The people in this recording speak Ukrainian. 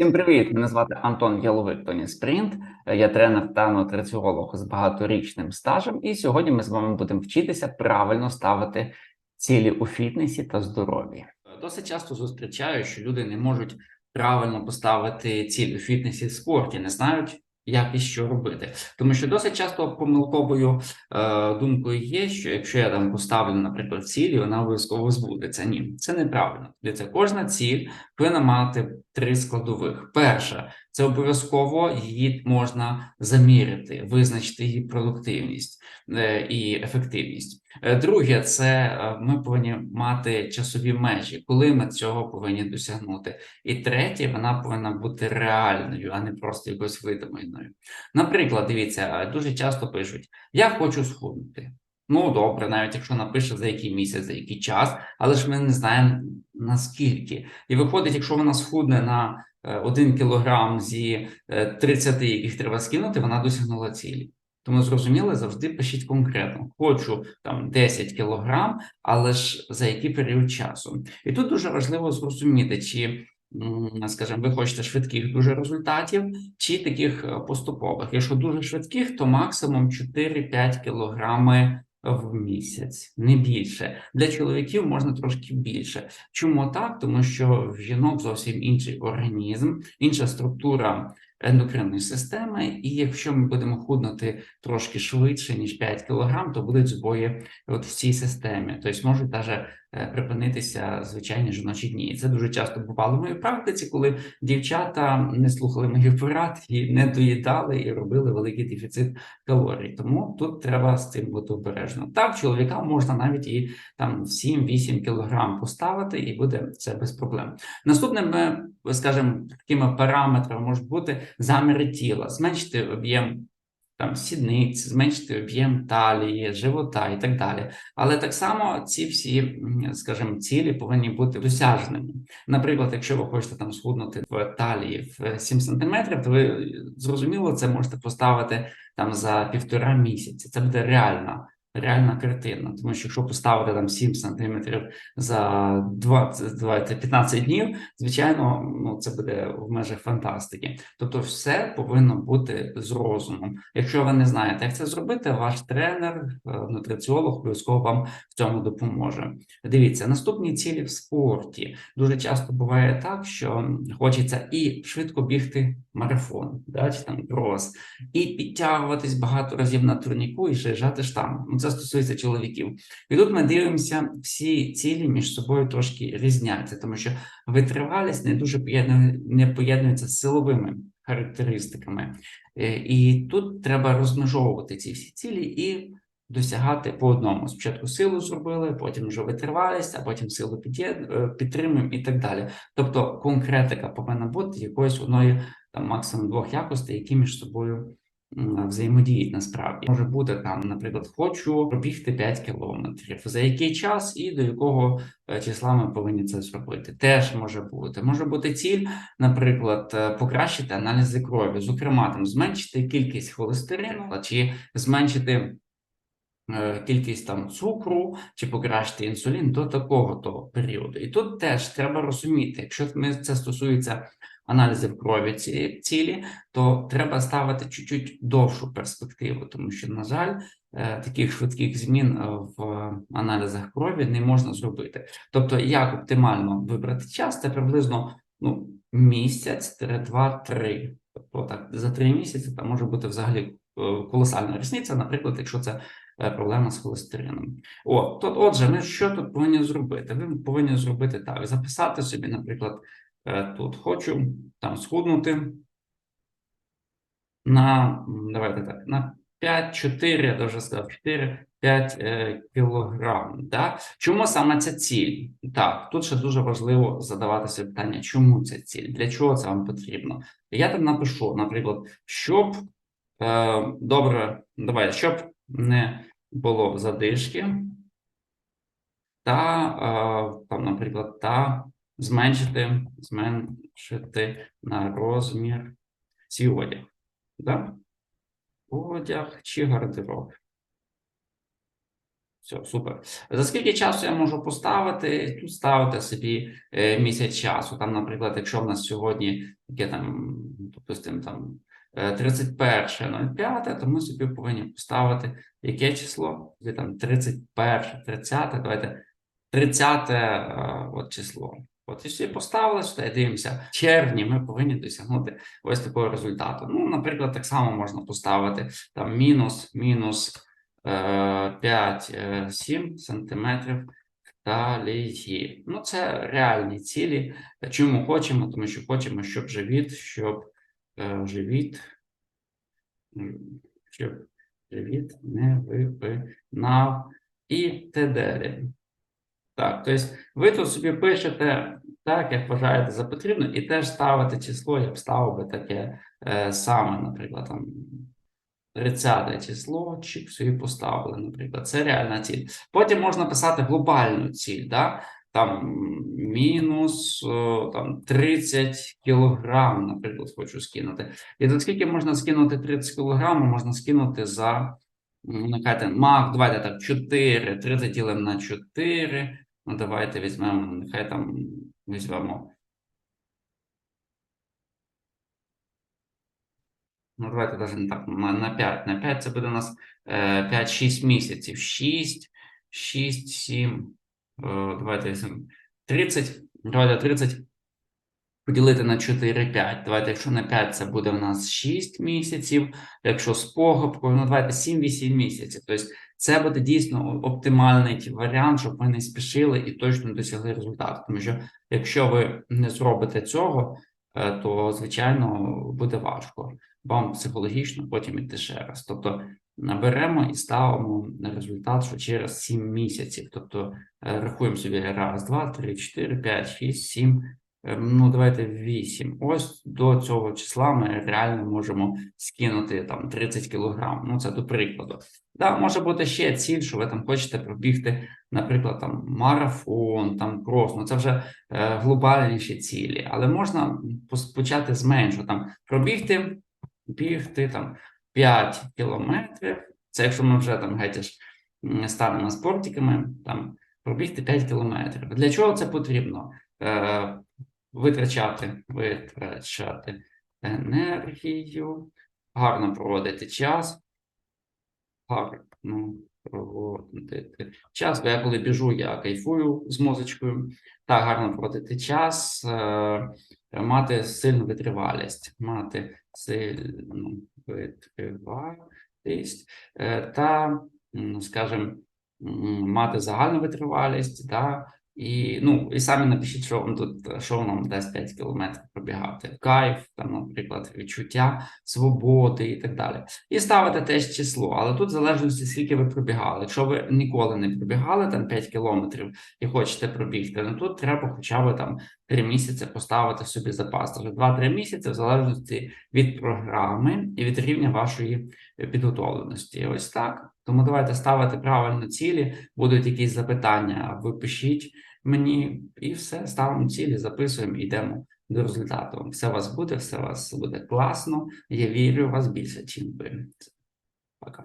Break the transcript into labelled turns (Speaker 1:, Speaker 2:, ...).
Speaker 1: Всім привіт! Мене звати Антон Яловик Тоні Спринт. Я тренер та нутриціолог з багаторічним стажем. І сьогодні ми з вами будемо вчитися правильно ставити цілі у фітнесі та здоров'ї. Досить часто зустрічаю, що люди не можуть правильно поставити ціль у фітнесі і спорті, не знають. Як і що робити, тому що досить часто помилковою е, думкою є, що якщо я там поставлю, наприклад, ціль, і вона обов'язково збудеться. Ні, це неправильно. Дивіться, кожна ціль повинна мати три складових. Перша це обов'язково її можна заміряти, визначити її продуктивність е, і ефективність. Е, Друге, це е, ми повинні мати часові межі, коли ми цього повинні досягнути. І третє, вона повинна бути реальною, а не просто якось видуманою. Наприклад, дивіться, дуже часто пишуть: Я хочу схуднути. Ну, добре, навіть якщо напише за який місяць, за який час, але ж ми не знаємо наскільки. І виходить, якщо вона схудне на е, 1 кілограм зі е, 30, яких треба скинути, вона досягнула цілі. Тому зрозуміло, завжди пишіть конкретно. Хочу там 10 кілограм, але ж за який період часу. І тут дуже важливо зрозуміти, чи, скажімо, ви хочете швидких дуже результатів, чи таких е, поступових. Якщо дуже швидких, то максимум 4-5 кілограми в місяць, не більше. Для чоловіків можна трошки більше. Чому так? Тому що в жінок зовсім інший організм, інша структура ендокринної системи, і якщо ми будемо худнути трошки швидше, ніж 5 кг, то будуть збої от в цій системі. Тобто можуть навіть припинитися звичайні жіночі дні. І це дуже часто бувало в моїй практиці, коли дівчата не слухали моїх порад і не доїдали і робили великий дефіцит калорій. Тому тут треба з цим бути обережно. Так, чоловікам можна навіть і там 7-8 кілограм поставити, і буде це без проблем. Наступними, скажімо, такими параметрами можуть бути заміри тіла, зменшити об'єм там сідниць, зменшити об'єм талії, живота і так далі. Але так само ці всі, скажімо, цілі повинні бути досяжними. Наприклад, якщо ви хочете там схуднути в талії в 7 см, то ви зрозуміло це можете поставити там за півтора місяці. Це буде реальна. Реальна картина, тому що якщо поставити там 7 сантиметрів за 20, 20 15 днів, звичайно, ну це буде в межах фантастики. Тобто, все повинно бути з розумом. Якщо ви не знаєте, як це зробити, ваш тренер, е, нутриціолог обов'язково вам в цьому допоможе. Дивіться, наступні цілі в спорті. Дуже часто буває так, що хочеться і швидко бігти марафон, да, чи там крос, і підтягуватись багато разів на турніку і жати штангу. Це стосується чоловіків. І тут ми дивимося, всі цілі між собою трошки різняться, тому що витривалість не дуже не поєднується з силовими характеристиками. Е, І тут треба розмежовувати ці всі цілі і досягати по одному. Спочатку силу зробили, потім вже витривалість, а потім силу е, підтримуємо і так далі. Тобто конкретика повинна бути якоюсь одної там максимум двох якостей, які між собою взаємодіють насправді. Може бути там, наприклад, хочу пробігти 5 кілометрів. За який час і до якого е, числа ми повинні це зробити? Теж може бути. Може бути ціль, наприклад, е, покращити аналізи крові, зокрема, там зменшити кількість холестерину чи зменшити. е, Кількість там цукру чи покращити інсулін до такого то періоду. І тут теж треба розуміти, якщо ми це стосується аналізів крові ці цілі, то треба ставити чуть-чуть довшу перспективу, тому що, на жаль, е, таких швидких змін е, в аналізах крові не можна зробити. Тобто, як оптимально вибрати час, це приблизно ну, місяць, два-три. Тобто так, за три місяці там може бути взагалі е, колосальна різниця, наприклад, якщо це проблема з холестерином. О, то, отже, ми що тут повинні зробити? Ви повинні зробити так: записати собі, наприклад, тут хочу там схуднути на, давайте так, на 5-4, я даже сказав, 4 5 е, кілограм. Да? Чому саме ця ціль? Так, тут ще дуже важливо задаватися питання, чому ця ціль, для чого це вам потрібно? Я там напишу, наприклад, щоб е, добре, давай, щоб не було задишки, та е, там, наприклад, та зменшити, зменшити на розмір свій одяг. Да? Одяг чи гардероб. Все, супер. За скільки часу я можу поставити? Тут ставити собі е, місяць часу. Там, наприклад, якщо в нас сьогодні яке там, допустимо, там е, 31.05, то ми собі повинні поставити яке число? Там 31, 30, давайте 30 е, от число. От і всі поставили сюди, дивимося. В червні ми повинні досягнути ось такого результату. Ну, наприклад, так само можна поставити там мінус, мінус е, 5-7 сантиметрів талії. Ну, це реальні цілі. Чому хочемо? Тому що хочемо, щоб живіт, щоб е, живіт, щоб живіт не випинав і т.д. Так, тобто ви тут собі пишете так, як вважаєте за потрібно, і теж ставите число, я б ставив би таке е, саме, наприклад, там 30 число, чик собі поставили, наприклад, це реальна ціль. Потім можна писати глобальну ціль, да? там мінус там 30 кілограм, наприклад, хочу скинути. І скільки можна скинути 30 кілограм, можна скинути за нехай мах, давайте так, 4, 30 ділимо на 4, ну давайте візьмемо, нехай там візьмемо. Ну, давайте навіть не так, на, на 5. На 5 це буде у нас е, 5-6 місяців. 6, 6, 7, е, давайте візьмемо 30, давайте 30 поділити на 4, 5. Давайте, якщо на 5 це буде у нас 6 місяців, якщо з похибкою, ну давайте 7-8 місяців. Тобто це буде дійсно оптимальний варіант, щоб ви не спішили і точно досягли результату. Тому що якщо ви не зробите цього, е, то звичайно буде важко вам психологічно потім іти ще раз. Тобто наберемо і ставимо на результат, що через 7 місяців. Тобто е, рахуємо собі раз, два, три, чотири, п'ять, шість, сім. Е, Ну, давайте 8. Ось до цього числа ми реально можемо скинути там 30 кілограм. Ну, це до прикладу. Да, може бути ще ціль, що ви там хочете пробігти, наприклад, там марафон, там крос. Ну, це вже е, глобальніші цілі. Але можна почати з меншого, там пробігти бігти там 5 кілометрів. Це якщо ми вже там геть аж станемо спортиками, там пробігти 5 кілометрів. Для чого це потрібно? Е, витрачати, витрачати енергію, гарно проводити час, гарно проводити час. Бо я коли біжу, я кайфую з мозочкою. Так, гарно проводити час, е, мати сильну витривалість, мати сильну витривалість е, та, скажімо, мати загальну витривалість, да, і, ну, і самі напишіть, що вам тут, що вам дасть 5 кілометрів пробігати. Кайф, там, наприклад, відчуття свободи і так далі. І ставите теж число, але тут в залежності, скільки ви пробігали. Якщо ви ніколи не пробігали там 5 кілометрів і хочете пробігти, ну тут треба хоча б там 3 місяці поставити собі запас. Тобто 2-3 місяці в залежності від програми і від рівня вашої підготовленості. Ось так. Тому давайте ставити правильно цілі, будуть якісь запитання, ви пишіть мені, і все, ставимо цілі, записуємо, йдемо до результату. Все у вас буде, все у вас буде класно. Я вірю у вас більше, чим ви. Пока.